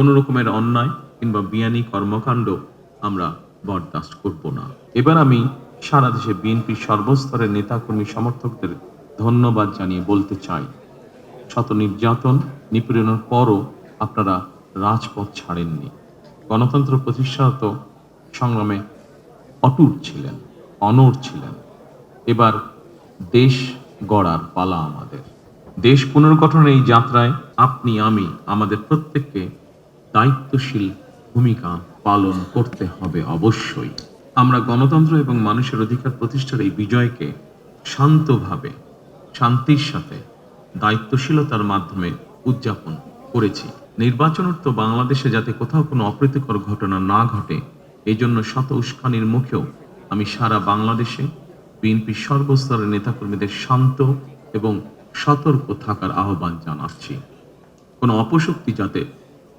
কোনো রকমের অন্যায় কিংবা বিয়ানি কর্মকাণ্ড আমরা বরদাস্ত করব না। এবার আমি সারা দেশে বিএনপির সর্বস্তরের নেতাকর্মী সমর্থকদের ধন্যবাদ জানিয়ে বলতে চাই। শত নির্যাতন নিপীড়নের পরও আপনারা রাজপথ ছাড়েননি। গণতন্ত্র প্রতিষ্ঠাত সংগ্রামে অটুট ছিলেন, অনড় ছিলেন। এবার দেশ গড়ার পালা আমাদের। দেশ পুনর্গঠনের এই যাত্রায় আপনি, আমি, আমাদের প্রত্যেককে দায়িত্বশীল ভূমিকা পালন করতে হবে অবশ্যই। আমরা গণতন্ত্র এবং মানুষের অধিকার প্রতিষ্ঠার এই বিজয়কে শান্তভাবে, শান্তির সাথে, দায়িত্বশীলতার মাধ্যমে উদযাপন করেছি। নির্বাচনোত্ত বাংলাদেশে যাতে কোথাও কোনো অপ্রীতিকর ঘটনা না ঘটে এই জন্য শত উস্কানির মুখেও আমি সারা বাংলাদেশে বিএনপির সর্বস্তরের নেতাকর্মীদের শান্ত এবং সতর্ক থাকার আহ্বান জানাচ্ছি। কোনো অপশক্তি যাতে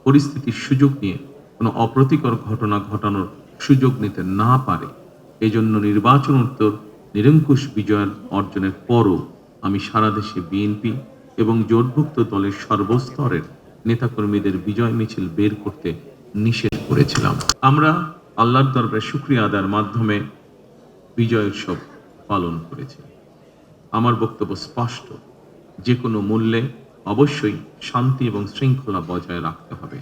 পরিস্থিতির সুযোগ নিয়ে কোনো অপ্রতিকর ঘটনা ঘটানোর সুযোগ নিতে না পারে। এজন্য নির্বাচন উত্তর নিরঙ্কুশ বিজয়ের অর্জনের পরও আমি সারা দেশে বিএনপি এবং জোটভুক্ত দলের সর্বস্তরের নেতাকর্মীদের বিজয় মিছিল বের করতে নিষেধ করেছিলাম। আমরা আল্লাহর দরবারে শুক্রিয়া আদার মাধ্যমে বিজয় উৎসব পালন করেছি। আমার বক্তব্য স্পষ্ট। যে কোনো মূল্যে অবশ্যই শান্তি এবং শৃঙ্খলা বজায় রাখতে হবে।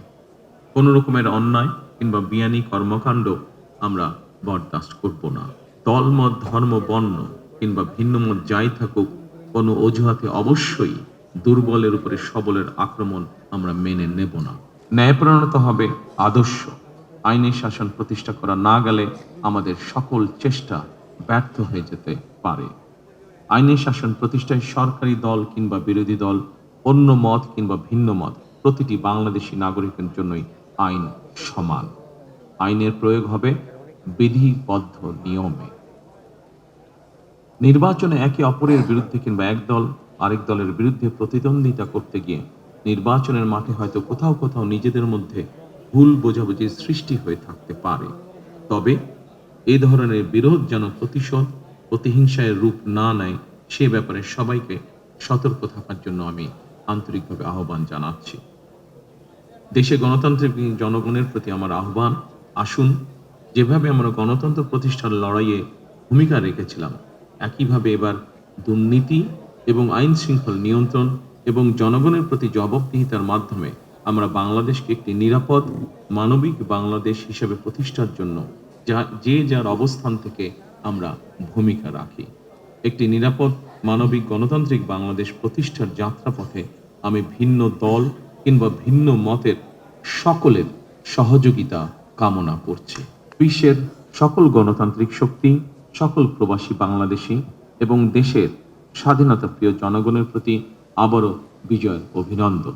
কোনো রকমের অন্যায় কিংবা বিয়ানি কর্মকাণ্ড আমরা বরদাস্ত করব না। দলমত, ধর্ম, বর্ণ কিংবা ভিন্ন মত যাই থাকুক, কোনো অজুহাতে অবশ্যই দুর্বলের উপরে সবলের আক্রমণ আমরা মেনে নেব না। ন্যায়প্রণত হবে আদর্শ। আইনের শাসন প্রতিষ্ঠা করা না গেলে আমাদের সকল চেষ্টা ব্যর্থ হয়ে যেতে পারে। আইনের শাসন প্রতিষ্ঠায় সরকারি দল কিংবা বিরোধী দল অন্য মত কিংবা ভিন্ন মত, প্রতিটি বাংলাদেশি নাগরিকের জন্যই আইন সমান। আইনের প্রয়োগ হবে বিধিবদ্ধ নিয়মে। নির্বাচনে একে অপরের বিরুদ্ধে কিংবা এক দল আরেক দলের বিরুদ্ধে প্রতিদ্বন্দ্বিতা করতে গিয়ে নির্বাচনের মাঠে হয়তো কোথাও কোথাও নিজেদের মধ্যে ভুল বোঝাবুঝির সৃষ্টি হয়ে থাকতে পারে। তবে এ ধরনের বিরোধ যেন প্রতিশোধ, প্রতিহিংসায় রূপ না নেয়, সে ব্যাপারে সবাইকে সতর্ক থাকার জন্য আমি আন্তরিকভাবে আহ্বান জানাচ্ছি। দেশে গণতান্ত্রিক জনগণের প্রতি আমার আহ্বান, আসুন, যেভাবে আমরা গণতন্ত্র প্রতিষ্ঠার লড়াইয়ে ভূমিকা রেখেছিলাম, একইভাবে এবার দুর্নীতি এবং আইন শৃঙ্খল নিয়ন্ত্রণ এবং জনগণের প্রতি জবাবদিহিতার মাধ্যমে আমরা বাংলাদেশকে একটি নিরাপদ, মানবিক বাংলাদেশ হিসেবে প্রতিষ্ঠার জন্য যা, যে যার অবস্থান থেকে আমরা ভূমিকা রাখি। একটি নিরাপদ মানবিক গণতান্ত্রিক বাংলাদেশ প্রতিষ্ঠার যাত্রাপথে আমি ভিন্ন দল কিংবা ভিন্ন মতের সকলের সহযোগিতা কামনা করছি। বিশ্বের সকল গণতান্ত্রিক শক্তি, সকল প্রবাসী বাংলাদেশি এবং দেশের স্বাধীনতা প্রিয় জনগণের প্রতি আবারও বিজয় অভিনন্দন।